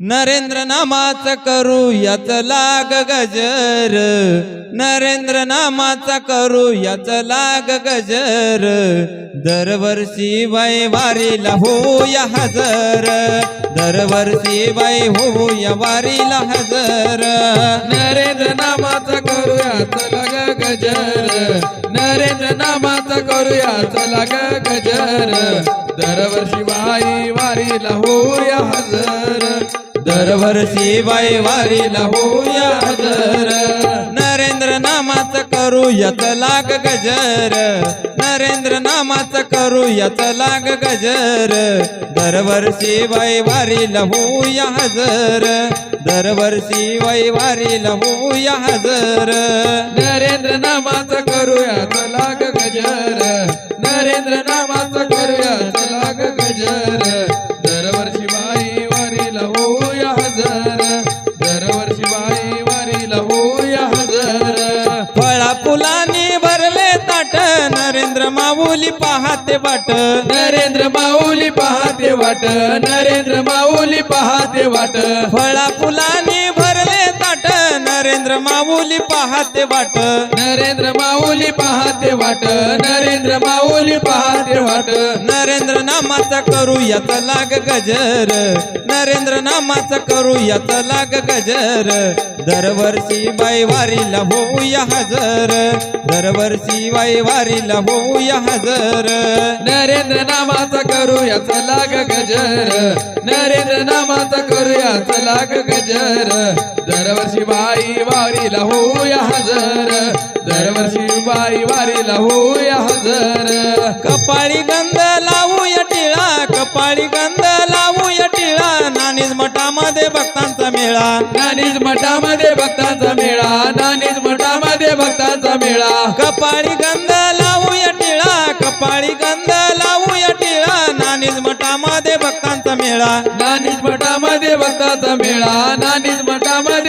नरेंद्र नामाचा करू याच लाग गजर. नरेंद्र नामाचा करू याच लाग गजर. दरवर्षी बाई वारीला होऊया हजर. दरवर्षी बाई होऊया वारीला हजर. नरेंद्र नामाचा करूया चला लाग गजर. नरेंद्र नामाचा करूया चला लाग गजर. दरवर्षी बाई वारीला होऊया हजर. दरवर्षी बाई वारीला होऊया हजर. नरेंद्र नामाच करू यत लाग गजर. नरेंद्र नामाच करू यत लाग गजर. दरवर्षी बाई वारीला होऊया हजर. दरवर्षी बाई वारीला होऊया हजर. नरेंद्र नामाच करूया यत लाग गजर. नरेंद्र नामाच करूया यत लाग गजर. फळा फुलांनी भरले ताट. नरेंद्र माऊली पाहते बाट नरेंद्र माऊली पाहते वाट. नरेंद्र माऊली पाहते वाट. फळा फुलांनी नरेंद्र माऊली पाहते बाट नरेंद्र माऊली पाहते वाट. नरेंद्र माऊली पाहते वाट. नरेंद्र नामाचा करू याचा लाग गजर. नरेंद्र नामाचा करू याचा लाग गजर. दरवर्षी बाई वारीला होऊया हजर. दरवर्षी बाई वारीला होऊया हजर. नरेंद्र नामाचा करूया चला ग गजर. नरेंद्र नामाचा करूया चला ग गजर. दरवर्षी बाई वारीला होऊया हजर. दरवर्षी बाई वारीला होऊया हजर. कपाळी गंध लावूया टिळा कपाळी गंध लावूया टिळा. नानीज मठामध्ये भक्तांचा मेळा. नानीज मठामध्ये भक्तांचा मेळा नानीज मठामध्ये भक्तांचा मेळा. कपाळी गंध लावूया टिळा कपाळी गंध लावूया टिळा. नानीज मठामध्ये भक्तांचा मेळा. नानीज मठामध्ये भक्ताचा मेळा नानीज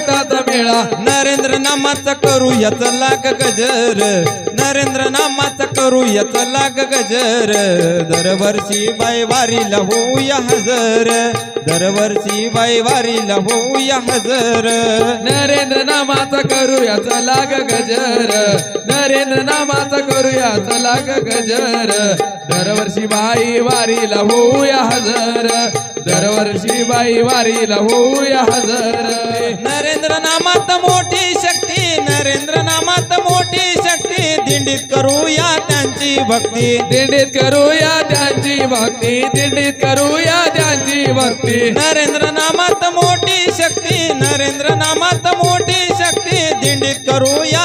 भक्ताचा मेळा. नरेंद्र नामाचा करू याचा लाग गजर. नरेंद्र नामाचा करू याचा लाग गजर. दरवर्षी बाई वारीला होऊया हजर. दरवर्षी बाई वारीला होऊया हजर. नरेंद्र नामाचा करूया चला ग गजर. नरेंद्र नामाचा करूया चला ग गजर. दरवर्षी बाई वारीला होऊया हजर. दरवर्षी बाई वारीला होऊया हजर. नरेंद्र नामात मोठी शक्ती नरेंद्र नामात मोठी शक्ती. दिंडीत करूया त्यांची भक्ती. दिंडीत करूया त्यांची भक्ती दिंडीत करूया त्यांची भक्ती. नरेंद्र नामात मोठी शक्ती नरेंद्र नामात मोठी शक्ती. दिंडीत करूया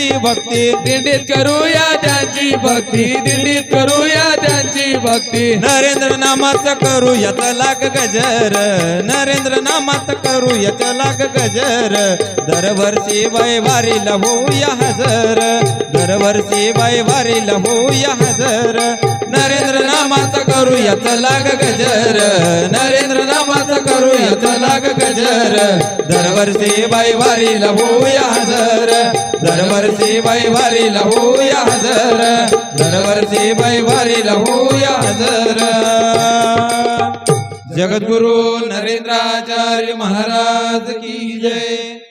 त्यांची भक्ती दिंडीत करूया त्यांची भक्ती दिंडीत करूया त्यांची भक्ती. नरेंद्र नामाचं करू याचा लाग गजर नरेंद्र नामात करू याचा लाग गजर. दरवर्षी बाई वारीला होऊया हजर दरवर्षी बाई वारीला होऊया हजर. नरेंद्र नामाचं करू याचा लाग गजर नरेंद्र नामाचं करू याचा लाग गजर. दरवर्षी बाई वारीला होऊया हजर दरवर्षी बाई वारीला होऊया हजर. दरवर्षी बाई वारीला होऊया हजर. जगद्गुरु नरेंद्राचार्य महाराज की जय.